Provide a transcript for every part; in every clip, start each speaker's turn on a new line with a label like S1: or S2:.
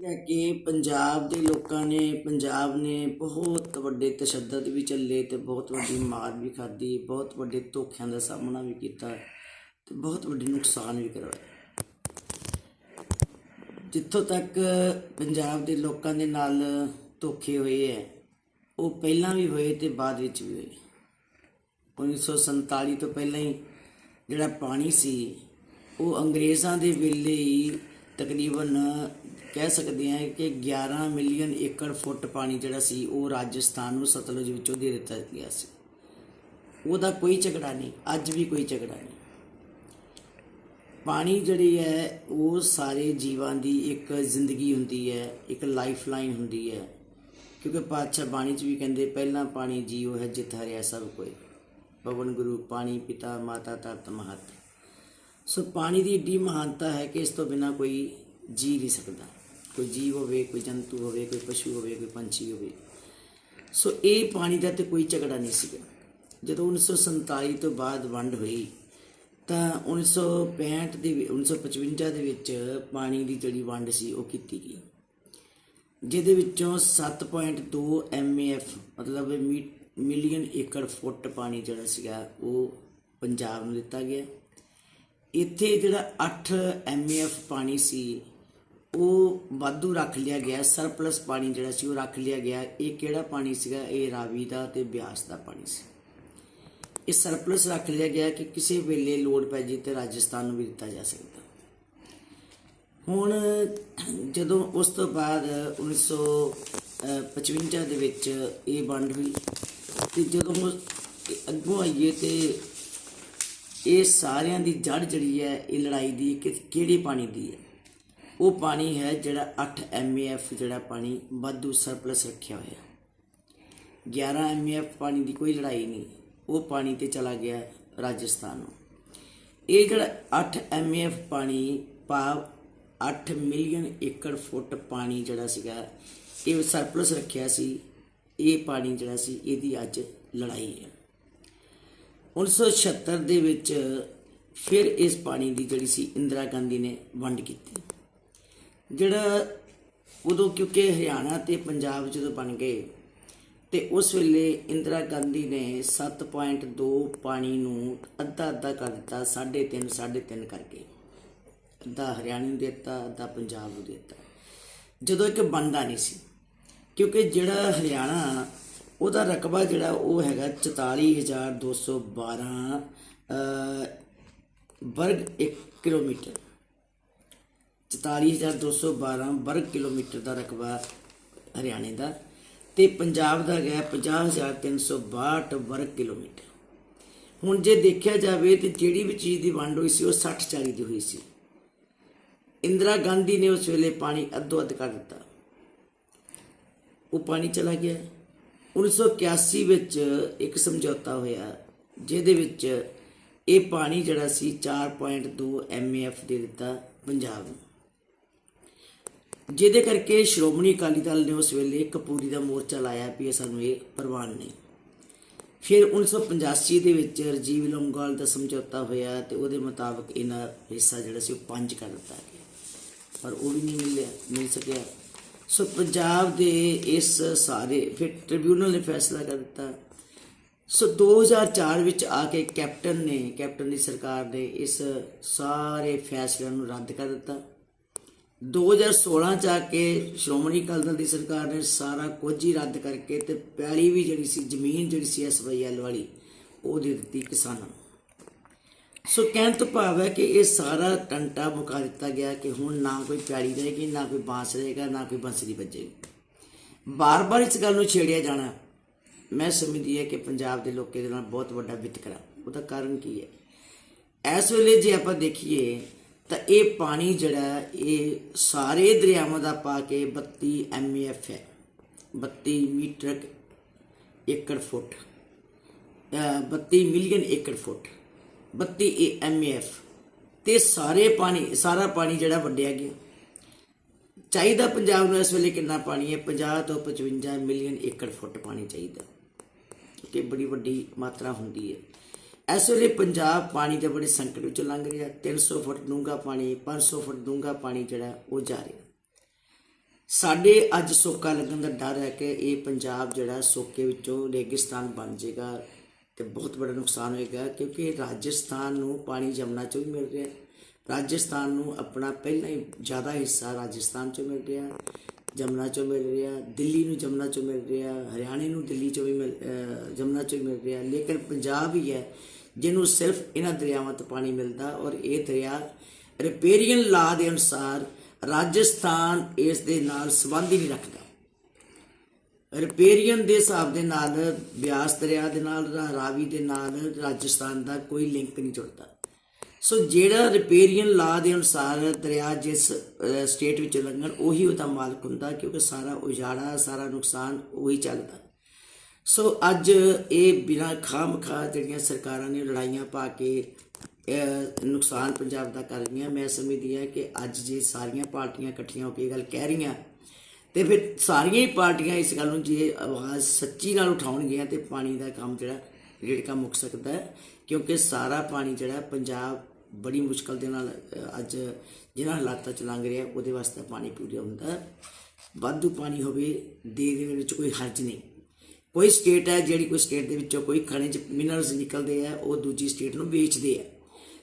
S1: ਕਿ ਪੰਜਾਬ ਦੇ ਲੋਕਾਂ ਨੇ, ਪੰਜਾਬ ਨੇ ਬਹੁਤ ਵੱਡੇ ਤਸ਼ੱਦਦ ਵੀ ਚੱਲੇ ਤੇ ਬਹੁਤ ਵੱਡੀ ਮਾਰ ਵੀ ਖਾਧੀ, ਬਹੁਤ ਵੱਡੇ ਧੋਖਿਆਂ ਦਾ ਸਾਹਮਣਾ ਵੀ ਕੀਤਾ ਤੇ ਬਹੁਤ ਵੱਡੇ ਨੁਕਸਾਨ ਵੀ ਕਰਵਾਏ ਜਿੱਥੋਂ ਤੱਕ ਪੰਜਾਬ ਦੇ ਲੋਕਾਂ ਦੇ ਨਾਲ ਧੋਖੇ ਹੋਏ ਹੈ, ਉਹ ਪਹਿਲਾਂ ਵੀ ਹੋਏ ਤੇ ਬਾਅਦ ਵਿੱਚ ਵੀ ਹੋਏ। 1947 ਤੋਂ ਪਹਿਲਾਂ ਹੀ ਜਿਹੜਾ ਪਾਣੀ ਸੀ, ਉਹ ਅੰਗਰੇਜ਼ਾਂ ਦੇ ਵੇਲੇ ਹੀ ਤਕਰੀਬਨ ਕਹਿ ਸਕਦੇ ਹਾਂ ਕਿ 11 ਮਿਲੀਅਨ ਏਕੜ ਫੁੱਟ ਪਾਣੀ ਜਿਹੜਾ ਸੀ, ਉਹ ਰਾਜਸਥਾਨ ਨੂੰ ਸਤਲੁਜ ਵਿੱਚੋਂ ਦੇ ਦਿੱਤਾ ਗਿਆ ਸੀ। ਉਹਦਾ ਕੋਈ ਝਗੜਾ ਨਹੀਂ, ਅੱਜ ਵੀ ਕੋਈ ਝਗੜਾ ਨਹੀਂ। ਪਾਣੀ ਜਿਹੜੀ ਹੈ, ਉਹ ਸਾਰੇ ਜੀਵਾਂ ਦੀ ਇੱਕ ਜ਼ਿੰਦਗੀ ਹੁੰਦੀ ਹੈ, ਇੱਕ ਲਾਈਫ ਲਾਈਨ ਹੁੰਦੀ ਹੈ। ਕਿਉਂਕਿ ਪਾਤਸ਼ਾਹ ਬਾਣੀ ਚ ਵੀ ਕਹਿੰਦੇ, ਪਹਿਲਾਂ ਪਾਣੀ ਜੀਵ ਹੈ ਜਿਤ ਹਰਿਆ ਸਭ ਕੋਈ ਪਵਨ ਗੁਰੂ, ਪਾਣੀ ਪਿਤਾ, ਮਾਤਾ ਤਤ ਮਹਤ। ਸੋ ਪਾਣੀ ਦੀ ਏਡੀ ਮਹਾਨਤਾ ਹੈ ਕਿ ਇਸ ਤੋਂ ਬਿਨਾ ਕੋਈ ਜੀ ਨਹੀਂ ਸਕਦਾ। ਕੋਈ ਜੀਵ ਹੋਵੇ, ਕੋਈ ਜੰਤੂ ਹੋਵੇ, ਕੋਈ ਪਸ਼ੂ ਹੋਵੇ, ਕੋਈ ਪੰਛੀ ਹੋਵੇ। ਸੋ ਇਹ ਪਾਣੀ ਦਾ ਤੇ ਕੋਈ ਝਗੜਾ ਨਹੀਂ ਸੀਗਾ। ਜਦੋਂ 1947 ਤੋਂ ਬਾਅਦ ਵੰਡ ਹੋਈ, ਤਾਂ 1965 ਦੇ ਵਿ- 1955 ਦੇ ਵਿੱਚ ਪਾਣੀ ਦੀ ਜਿਹੜੀ ਵੰਡ ਸੀ, ਉਹ ਕੀਤੀ ਗਈ। ਜਿਹਦੇ ਵਿੱਚੋਂ 7.2 ਐਮਏਐਫ ਮਤਲਬ ਮੀ- ਮਿਲੀਅਨ ਏਕੜ ਫੁੱਟ ਪਾਣੀ ਜਿਹੜਾ ਸੀਗਾ, ਉਹ ਪੰਜਾਬ ਨੂੰ ਦਿੱਤਾ ਗਿਆ। ਇੱਥੇ ਜਿਹੜਾ 8 ਐਮਏਐਫ ਪਾਣੀ ਸੀ, ਉਹ ਵਾਧੂ ਰੱਖ ਲਿਆ ਗਿਆ ਸਰਪਲਸ ਪਾਣੀ ਜਿਹੜਾ ਸੀ ਉਹ ਰੱਖ ਲਿਆ ਗਿਆ। ਇਹ ਕਿਹੜਾ ਪਾਣੀ ਸੀਗਾ? ਇਹ ਰਾਵੀ ਦਾ ਤੇ ਬਿਆਸ ਦਾ ਪਾਣੀ ਸੀ। ਇਹ ਸਰਪਲਸ ਰੱਖ ਲਿਆ ਗਿਆ ਕਿ ਕਿਸੇ ਵੇਲੇ ਲੋੜ ਪੈ ਜੇ ਤੇ ਰਾਜਸਥਾਨ ਨੂੰ ਵੀ ਦਿੱਤਾ ਜਾ ਸਕਦਾ। ਹੁਣ ਜਦੋਂ ਉਸ ਤੋਂ ਬਾਅਦ 1955 ਦੇ ਵਿੱਚ ਇਹ ਵੰਡ ਹੋਈ ਤੇ ਜਦੋਂ ਅੱਗੋਂ ਆਈਏ ਤੇ ਇਹ ਸਾਰਿਆਂ ਦੀ ਜੜ ਜਿਹੜੀ ਹੈ, ਇਹ ਲੜਾਈ ਦੀ ਕਿ ਕਿਹੜੇ ਪਾਣੀ ਦੀ ਹੈ? ਉਹ ਪਾਣੀ ਹੈ ਜਿਹੜਾ 8 ਐਮਏਐਫ ਜਿਹੜਾ ਪਾਣੀ ਵਾਧੂ ਸਰਪਲਸ ਰੱਖਿਆ ਹੋਇਆ 11 ਐਮਏਐਫ ਪਾਣੀ ਦੀ ਕੋਈ ਲੜਾਈ ਨਹੀਂ। ਉਹ ਪਾਣੀ ਤੇ ਚਲਾ ਗਿਆ ਰਾਜਸਥਾਨ ਨੂੰ। ਇਹ ਜਿਹੜਾ 8 ਐਮਏਐਫ ਪਾਣੀ ਭਾਵ 8 ਮਿਲੀਅਨ ਏਕੜ ਫੁੱਟ ਪਾਣੀ ਜਿਹੜਾ ਸੀਗਾ, ਇਹ ਸਰਪਲਸ ਰੱਖਿਆ ਸੀ। ਇਹ ਪਾਣੀ ਜਿਹੜਾ ਸੀ, ਇਹਦੀ ਅੱਜ ਲੜਾਈ ਹੈ। 1976 ਦੇ ਵਿੱਚ ਫਿਰ ਇਸ ਪਾਣੀ ਦੀ ਜਿਹੜੀ ਸੀ ਇੰਦਰਾ ਗਾਂਧੀ ਨੇ ਵੰਡ ਕੀਤੀ। ਜਿਹੜਾ ਉਦੋਂ ਕਿਉਂਕਿ ਹਰਿਆਣਾ ਤੇ ਪੰਜਾਬ ਜਦੋਂ ਬਣ ਗਏ ਤੇ ਉਸ ਵੇਲੇ ਇੰਦਰਾ ਗਾਂਧੀ ਨੇ 7.2 ਪਾਣੀ ਨੂੰ ਅੱਧਾ ਅੱਧਾ ਕਰ ਦਿੱਤਾ 3.5 3.5 ਕਰਕੇ। ਅੱਧਾ ਹਰਿਆਣੇ ਨੂੰ ਦਿੱਤਾ, ਅੱਧਾ ਪੰਜਾਬ ਨੂੰ ਦਿੱਤਾ। ਜਦੋਂ ਇੱਕ ਬਣਦਾ ਨਹੀਂ ਸੀ, ਕਿਉਂਕਿ ਜਿਹੜਾ ਹਰਿਆਣਾ ਉਹਦਾ ਰਕਬਾ ਜਿਹੜਾ ਉਹ ਹੈਗਾ 44212 ਅ, ਵਰਗ 1 ਕਿਲੋਮੀਟਰ। 44212 ਵਰਗ ਕਿਲੋਮੀਟਰ ਦਾ ਰਕਬਾ ਹਰਿਆਣੇ ਦਾ ਤੇ ਪੰਜਾਬ ਦਾ ਹੈਗਾ 50362 ਵਰਗ ਕਿਲੋਮੀਟਰ। ਹੁਣ ਜੇ ਦੇਖਿਆ ਜਾਵੇ ਤੇ ਜਿਹੜੀ ਵੀ ਚੀਜ਼ ਦੀ ਵੰਡ ਹੋਈ ਸੀ ਉਹ 60 40 ਦੀ ਹੋਈ ਸੀ। ਇੰਦਰਾ ਗਾਂਧੀ ਨੇ ਉਸ ਵੇਲੇ ਪਾਣੀ ਅੱਧੋ ਅੱਧ ਕਰ ਦਿੱਤਾ। ਉਹ ਪਾਣੀ ਚਲਾ ਗਿਆ। 1981 ਵਿੱਚ ਇੱਕ ਸਮਝੌਤਾ ਹੋਇਆ, ਜਿਹਦੇ ਵਿੱਚ ਇਹ ਪਾਣੀ ਜਿਹੜਾ ਸੀ 4.2 ਐਮਏਐਫ ਦੇ ਦਿੱਤਾ ਪੰਜਾਬ ਨੂੰ। ਜਿਹਦੇ ਕਰਕੇ ਸ਼੍ਰੋਮਣੀ ਅਕਾਲੀ ਦਲ ਨੇ ਉਸ ਵੇਲੇ ਕਪੂਰੀ ਦਾ ਮੋਰਚਾ ਲਾਇਆ ਵੀ ਇਹ ਸਾਨੂੰ ਇਹ ਪ੍ਰਵਾਨ ਨਹੀਂ। ਫਿਰ 1985 ਦੇ ਵਿੱਚ ਰਜੀਵ ਲੰਗੋਵਾਲ ਦਾ ਸਮਝੌਤਾ ਹੋਇਆ ਤੇ ਉਹਦੇ ਮੁਤਾਬਕ ਇਹਨਾਂ ਹਿੱਸਾ ਜਿਹੜਾ ਸੀ ਉਹ ਪੰਜ ਕਰ ਦਿੱਤਾ ਗਿਆ। ਪਰ ਉਹ ਵੀ ਨਹੀਂ ਮਿਲਿਆ, ਮਿਲ ਸਕਿਆ। ਸੋ ਪੰਜਾਬ ਦੇ ਇਸ ਸਾਰੇ, ਫਿਰ ਟ੍ਰਿਬਿਊਨਲ ਨੇ ਫੈਸਲਾ ਕਰ ਦਿੱਤਾ। ਸੋ 2004 ਵਿੱਚ ਆ ਕੇ ਕੈਪਟਨ ਨੇ, ਕੈਪਟਨ ਦੀ ਸਰਕਾਰ ਨੇ ਇਸ ਸਾਰੇ ਫੈਸਲਿਆਂ ਨੂੰ ਰੱਦ ਕਰ ਦਿੱਤਾ। 2016 ਚ ਆ ਕੇ ਸ਼੍ਰੋਮਣੀ ਅਕਾਲੀ ਦਲ ਦੀ ਸਰਕਾਰ ਨੇ ਸਾਰਾ ਕੁਝ ਹੀ ਰੱਦ ਕਰਕੇ ਤੇ ਪੈਲੀ ਵੀ ਜਿਹੜੀ ਸੀ, ਜ਼ਮੀਨ ਜਿਹੜੀ ਸੀ ਐਸਵਾਈਐਲ ਵਾਲੀ, ਉਹ ਦੇ ਦਿੱਤੀ ਕਿਸਾਨਾਂ ਨੂੰ। ਸੋ ਕਹਿਣ ਤੋਂ ਭਾਵ ਹੈ ਕਿ ਇਹ ਸਾਰਾ ਟੰਟਾ ਮੁਕਾ ਦਿੱਤਾ ਗਿਆ ਕਿ ਹੁਣ ਨਾ ਕੋਈ ਪਿਆਰੀ ਰਹੇਗੀ, ਨਾ ਕੋਈ ਬਾਂਸ ਰਹੇਗਾ, ਨਾ ਕੋਈ ਬੰਸਰੀ ਵੱਜੇਗੀ। ਬਾਰ-ਬਾਰ ਇਸ ਗੱਲ ਨੂੰ ਛੇੜਿਆ ਜਾਣਾ, ਮੈਂ ਸਮਝਦੀ ਹੈ ਕਿ ਪੰਜਾਬ ਦੇ ਲੋਕਾਂ ਦੇ ਨਾਲ ਬਹੁਤ ਵੱਡਾ ਵਿਤਕਰਾ ਉਹਦਾ ਕਾਰਨ ਕੀ ਹੈ? ਇਸ ਵੇਲੇ ਜੇ ਆਪਾਂ ਦੇਖੀਏ, ਤਾਂ ਇਹ ਪਾਣੀ ਜਿਹੜਾ, ਇਹ ਸਾਰੇ ਦਰਿਆਵਾਂ ਦਾ ਪਾ ਕੇ 32 ਐਮਏਐਫ ਹੈ। 32 ਮੀਟਰ ਏਕੜ ਫੁੱਟ, ਅਹ 32 ਮਿਲੀਅਨ ਏਕੜ ਫੁੱਟ। 32 ਐਮਏਐਫ ਤੇ ਸਾਰੇ ਪਾਣੀ, ਸਾਰਾ ਪਾਣੀ ਜਿਹੜਾ ਵੰਡਿਆ ਗਿਆ। ਚਾਹੀਦਾ ਪੰਜਾਬ ਨੂੰ ਇਸ ਵੇਲੇ ਕਿੰਨਾ ਪਾਣੀ ਹੈ? 50 ਤੋਂ 55 ਮਿਲੀਅਨ ਏਕੜ ਫੁੱਟ ਪਾਣੀ ਚਾਹੀਦਾ। ਕਿ ਬੜੀ ਵੱਡੀ ਮਾਤਰਾ ਹੁੰਦੀ ਹੈ। ਇਸ ਵੇਲੇ ਪੰਜਾਬ ਪਾਣੀ ਦੇ ਬੜੇ ਸੰਕਟ ਵਿੱਚ ਲੰਘ ਰਿਹਾ। 300 ਫੁੱਟ ਡੂੰਘਾ ਪਾਣੀ 500 ਫੁੱਟ ਡੂੰਘਾ ਪਾਣੀ ਜਿਹੜਾ, ਉਹ ਜਾ ਰਿਹਾ। ਸਾਡੇ ਅੱਜ ਸੋਕਾ ਲੱਗਣ ਦਾ ਡਰ ਹੈ ਕਿ ਇਹ ਪੰਜਾਬ ਜਿਹੜਾ ਸੋਕੇ ਵਿੱਚੋਂ ਰੇਗਿਸਤਾਨ ਬਣ ਜਾਏਗਾ। ਤੇ ਬਹੁਤ ਬੜਾ ਨੁਕਸਾਨ ਹੋਏਗਾ, ਕਿਉਂਕਿ ਰਾਜਸਥਾਨ ਨੂੰ ਪਾਣੀ ਜਮਨਾ ਚੋਂ ਵੀ ਮਿਲ ਰਿਹਾ ਰਾਜਸਥਾਨ ਨੂੰ ਆਪਣਾ ਪਹਿਲਾਂ ਹੀ ਜ਼ਿਆਦਾ ਹਿੱਸਾ ਰਾਜਸਥਾਨ ਚੋਂ ਮਿਲ ਰਿਹਾ ਜਮਨਾ ਚੋਂ ਮਿਲ ਰਿਹਾ ਦਿੱਲੀ ਨੂੰ ਜਮਨਾ ਚੋਂ ਮਿਲ ਰਿਹਾ ਹਰਿਆਣੇ ਨੂੰ ਦਿੱਲੀ ਚੋਂ ਵੀ ਮਿਲ, ਅਹ, ਜਮਨਾ ਚੋਂ ਹੀ ਮਿਲ ਰਿਹਾ ਲੇਕਿਨ ਪੰਜਾਬ ਹੀ ਹੈ, ਜਿਹਨੂੰ ਸਿਰਫ ਇਹਨਾਂ ਦਰਿਆਵਾਂ ਤੋਂ ਪਾਣੀ ਮਿਲਦਾ ਔਰ ਇਹ ਦਰਿਆ ਰਿਪੇਰੀਅਨ ਲਾ ਦੇ ਅਨੁਸਾਰ ਰਾਜਸਥਾਨ ਇਸ ਦੇ ਨਾਲ ਸੰਬੰਧ ਹੀ ਨਹੀਂ ਰੱਖਦਾ। ਰਿਪੇਰੀਅਨ ਦੇ ਹਿਸਾਬ ਦੇ ਨਾਲ ਬਿਆਸ ਦਰਿਆ ਦੇ ਨਾਲ ਰਾਵੀ ਦੇ ਨਾਲ, ਰਾਜਸਥਾਨ ਦਾ ਕੋਈ ਲਿੰਕ ਨਹੀਂ ਜੁੜਦਾ। ਸੋ ਜਿਹੜਾ ਰਿਪੇਰੀਅਨ ਲਾ ਦੇ ਅਨੁਸਾਰ ਦਰਿਆ ਜਿਸ ਸਟੇਟ ਵਿੱਚ ਲੰਘਣ, ਉਹੀ ਉਹਦਾ ਮਾਲਕ ਹੁੰਦਾ, ਕਿਉਂਕਿ ਸਾਰਾ ਉਜਾੜਾ, ਸਾਰਾ ਨੁਕਸਾਨ ਉਹੀ ਚੱਲਦਾ। ਸੋ ਅੱਜ ਇਹ ਬਿਨਾਂ ਖਾਮਖਾ ਜਿਹੜੀਆਂ ਸਰਕਾਰਾਂ ਨੇ ਲੜਾਈਆਂ ਪਾ ਕੇ ਨੁਕਸਾਨ ਪੰਜਾਬ ਦਾ ਕਰ ਰਹੀਆਂ, ਮੈਂ ਸਮਝਦੀ ਹਾਂ ਕਿ ਅੱਜ ਜੇ ਸਾਰੀਆਂ ਪਾਰਟੀਆਂ ਇਕੱਠੀਆਂ ਹੋ ਕੇ ਇਹ ਗੱਲ ਕਹਿ ਰਹੀਆਂ ਤੇ ਫਿਰ ਸਾਰੀਆਂ ਹੀ ਪਾਰਟੀਆਂ ਇਸ ਗੱਲ ਨੂੰ ਜੇ ਆਵਾਜ਼ ਸੱਚੀ ਨਾਲ ਉਠਾਉਣਗੀਆਂ ਤੇ ਪਾਣੀ ਦਾ ਕੰਮ ਜਿਹੜਾ ਰੇੜਕਾ ਮੁੱਕ ਸਕਦਾ ਹੈ, ਕਿਉਂਕਿ ਸਾਰਾ ਪਾਣੀ ਜਿਹੜਾ ਪੰਜਾਬ ਬੜੀ ਮੁਸ਼ਕਲ ਦੇ ਨਾਲ ਅੱਜ ਜਿਹਨਾਂ ਹਾਲਾਤਾਂ ਚ ਲੰਘ ਰਿਹਾ, ਉਹਦੇ ਵਾਸਤੇ ਪਾਣੀ ਪੂਰਾ ਹੁੰਦਾ ਵਾਧੂ ਪਾਣੀ ਹੋਵੇ ਦੇ ਦੇ ਵਿੱਚ ਕੋਈ ਹਰਜ ਨਹੀਂ। ਕੋਈ ਸਟੇਟ ਹੈ ਜਿਹੜੀ ਕੋਈ ਸਟੇਟ ਦੇ ਵਿੱਚੋਂ ਕੋਈ ਖਣੇ 'ਚ ਮਿਨਰਲਸ ਨਿਕਲਦੇ ਆ, ਉਹ ਦੂਜੀ ਸਟੇਟ ਨੂੰ ਵੇਚਦੇ ਆ।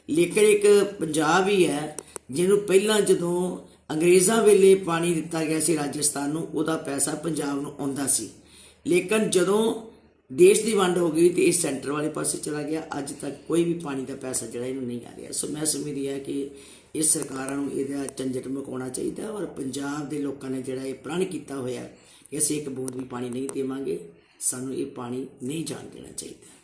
S1: ਲੇਕਿਨ ਇੱਕ ਪੰਜਾਬ ਹੀ ਹੈ, ਜਿਹਨੂੰ ਪਹਿਲਾਂ ਜਦੋਂ ਅੰਗਰੇਜ਼ਾਂ ਵੇਲੇ ਪਾਣੀ ਦਿੱਤਾ ਗਿਆ ਸੀ ਰਾਜਸਥਾਨ ਨੂੰ, ਉਹਦਾ ਪੈਸਾ ਪੰਜਾਬ ਨੂੰ ਆਉਂਦਾ ਸੀ। ਲੇਕਿਨ ਜਦੋਂ ਦੇਸ਼ ਦੀ ਵੰਡ ਹੋ ਗਈ ਤੇ ਇਹ ਸੈਂਟਰ ਵਾਲੇ ਪਾਸੇ ਚਲਾ ਗਿਆ, ਅੱਜ ਤੱਕ ਕੋਈ ਵੀ ਪਾਣੀ ਦਾ ਪੈਸਾ ਜਿਹੜਾ ਇਹਨੂੰ ਨਹੀਂ ਆ ਰਿਹਾ। ਸੋ ਮੈਂ ਸਮਝਦੀ ਹਾਂ ਕਿ ਇਹ ਸਰਕਾਰਾਂ ਨੂੰ ਇਹਦਾ ਝੰਜਟ ਮੁਕਾਉਣਾ ਚਾਹੀਦਾ ਔਰ ਪੰਜਾਬ ਦੇ ਲੋਕਾਂ ਨੇ ਜਿਹੜਾ ਇਹ ਪ੍ਰਣ ਕੀਤਾ ਹੋਇਆ ਕਿ ਅਸੀਂ ਇੱਕ ਬੂੰਦ ਵੀ ਪਾਣੀ ਨਹੀਂ ਦੇਵਾਂਗੇ, ਸਾਨੂੰ ਇਹ ਪਾਣੀ ਨਹੀਂ ਜਾਣ ਦੇਣਾ ਚਾਹੀਦਾ।